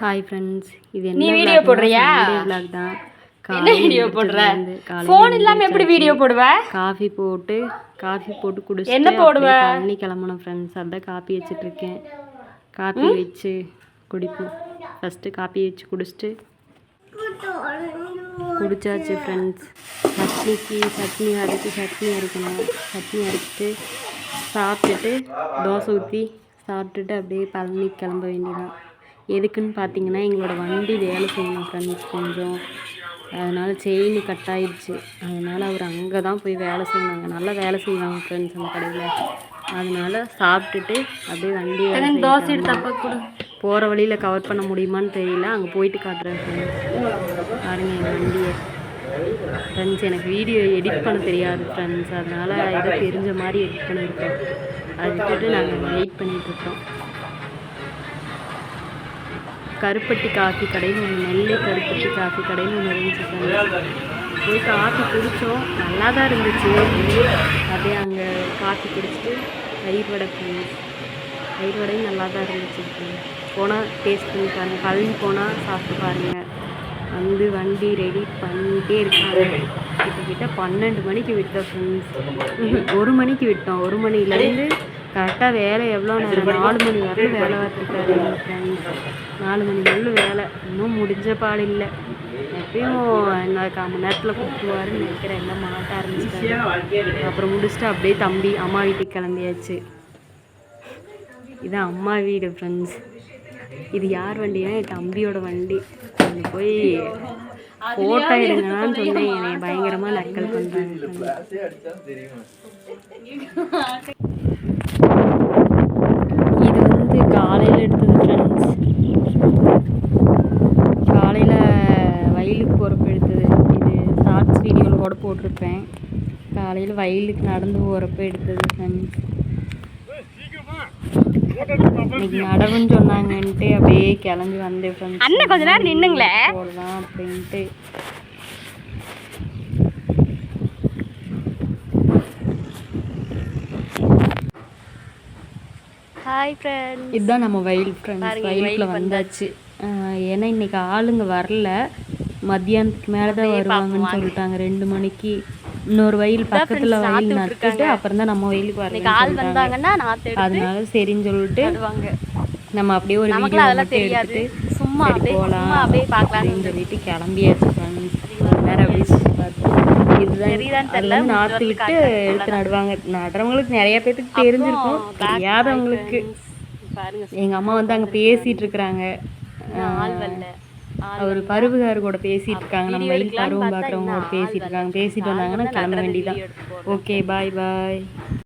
Hi friends இது நீ என்ன video போடுறியா? விளாக் தான். என்ன வீடியோ போடுற? ஃபோன் இல்லாம எப்படி வீடியோ போடுவ? காஃபி போட்டு காஃபி போட்டு குடிச்சு என்ன போடுவ? தண்ணி கிளம்பணும் ஃப்ரெண்ட்ஸ் அதான் காப்பி வச்சுட்டு இருக்கேன் காப்பி வச்சு குடிப்போம். ஃபஸ்ட்டு காப்பி வச்சு குடிச்சிட்டு குடிச்சாச்சு ஃப்ரெண்ட்ஸ் சட்னிக்கு சட்னி அரைச்சி சட்னி அரைக்கணும். சட்னி அரைச்சிட்டு சாப்பிட்டுட்டு தோசை ஊற்றி சாப்பிட்டுட்டு அப்படியே பழனி கிளம்ப வேண்டியதான் எதுக்குன்னு பார்த்தீங்கன்னா எங்களோட வண்டி வேலை செய்யணும் ஃப்ரெண்ட்ஸ் கொஞ்சம். அதனால் செயின் கட் ஆயிடுச்சு. அதனால் அவர் அங்கே தான் போய் வேலை செய்யணும் அங்கே நல்லா வேலை செய்வாங்க ஃப்ரெண்ட்ஸ் அந்த கடையில். அதனால் சாப்பிட்டுட்டு அப்படியே வண்டியை எனக்கு தோசை எடுத்து கொடு. போகிற வழியில் கவர் பண்ண முடியுமான்னு தெரியல. அங்கே போயிட்டு காட்டுறேன் ஃப்ரெண்ட்ஸ் பாருங்க என் வண்டியை. ஃப்ரெண்ட்ஸ் எனக்கு வீடியோ எடிட் பண்ண தெரியாது ஃப்ரெண்ட்ஸ் அதனால் ஏதோ தெரிஞ்ச மாதிரி எடிட் பண்ணியிருக்கேன் அதை விட்டுட்டு நாங்கள் வெயிட் பண்ணிட்டு இருக்கோம். கருப்பட்டி காஃபி கடைன்னு ஒன்று நெல்லை கருப்பட்டி காஃபி கடைன்னு ஒன்று இருந்துச்சு போய் காஃபி குடித்தோம் நல்லா தான் இருந்துச்சு. அப்படியே அங்கே காஃபி குடிச்சிட்டு தயிர் வடை போனோம் தயிர் வடையும் நல்லா தான் இருந்துச்சு போனால் டேஸ்ட் பண்ணி பாருங்கள் பழனி போனால் சாப்பிட்டு பாருங்கள் வந்து வண்டி ரெடி பண்ணிகிட்டே இருக்காங்க. கிட்டத்தட்ட பன்னெண்டு மணிக்கு விட்டோம் ஃப்ரெண்ட்ஸ் ஒரு மணிக்கு விட்டோம். ஒரு மணிலேருந்து கரெக்டாக வேலை எவ்வளோ நேரம்? நாலு மணி வரலும் வேலை பார்த்துருக்காரு நாலு மணி வரலும் வேலை. இன்னும் முடிஞ்ச பாடு இல்லை. எப்பயும் இன்னொரு கால் மணி நேரத்தில் கூப்பிடுவாருன்னு நினைக்கிறேன். எல்லாம் மாட்ட ஆரம்பிச்சிட்டாரு. அப்புறம் முடிச்சுட்டு அப்படியே தம்பி அம்மா வீட்டுக்கு கிளம்பியாச்சு. இதான் அம்மா வீடு ஃப்ரெண்ட்ஸ் இது யார் வண்டினா என் தம்பியோட வண்டி. அங்கே போய் ஃபோட்டோ எடுங்கன்னு சொன்னேன் என்னை பயங்கரமாக நக்கல் பண்ணுறாங்க இது வந்து காலையில் எடுத்தது ஃப்ரெண்ட்ஸ் காலையில் வயலுக்கு போகிறப்ப எடுத்தது. இது ஷார்ட்ஸ் வீடியோவில் கூட போட்டிருப்பேன். காலையில் வயலுக்கு நடந்து போகிறப்ப எடுத்தது ஃப்ரெண்ட்ஸ் இன்னைக்கு நடவுன்னு சொன்னாங்கன்ட்டு அப்படியே கிளம்பி வந்தேன் ஃப்ரெண்ட்ஸ் அண்ணன் கொஞ்ச நேரம் நின்னுங்களே. போடலாம் அப்படின்ட்டு. ஹாய் ஃப்ரெண்ட் இதுதான் நம்ம வயல் ஃப்ரெண்ட்ஸ் வயலுக்குள்ள வயலுக்கு வந்தாச்சு. ஏன்னா இன்னைக்கு ஆளுங்க வரல. மத்தியானத்துக்கு மேலே தான் வருவாங்கன்னு சொல்லிட்டாங்க. ரெண்டு மணிக்கு. இன்னொரு வயல் பக்கத்துல வயல் நட்டுட்டு அப்புறம் தான் நம்ம வயலுக்கு இன்னைக்கு ஆள் வந்தாங்கன்னா அதனால சரின்னு சொல்லிட்டு நம்ம அப்படியே ஒரு வீடியோ மட்டும் தெரியாது. எடுத்துட்டு சும்மா அப்படியே போகலாம் அப்படின்னு சொல்லிட்டு கிளம்பியாச்சு friends. நேரம் அப்படியே. இதுதான் விட்டு எடுத்து நடுவாங்க. நடுறவங்களுக்கு நிறைய பேத்துக்கு தெரிஞ்சிருக்கும். தெரியாதவங்களுக்கு பாருங்க எங்க அம்மா வந்து அங்க பேசிட்டு இருக்கிறாங்க. அவர் பருவுகார் கூட பேசிட்டு இருக்காங்க. நம்ம வயல் பருவம் பார்க்குறவங்க கூட பேசிட்டு இருக்காங்க. பேசிட்டு வந்தாங்கன்னா கிளம்ப வேண்டியதான் ஓகே பாய் பாய்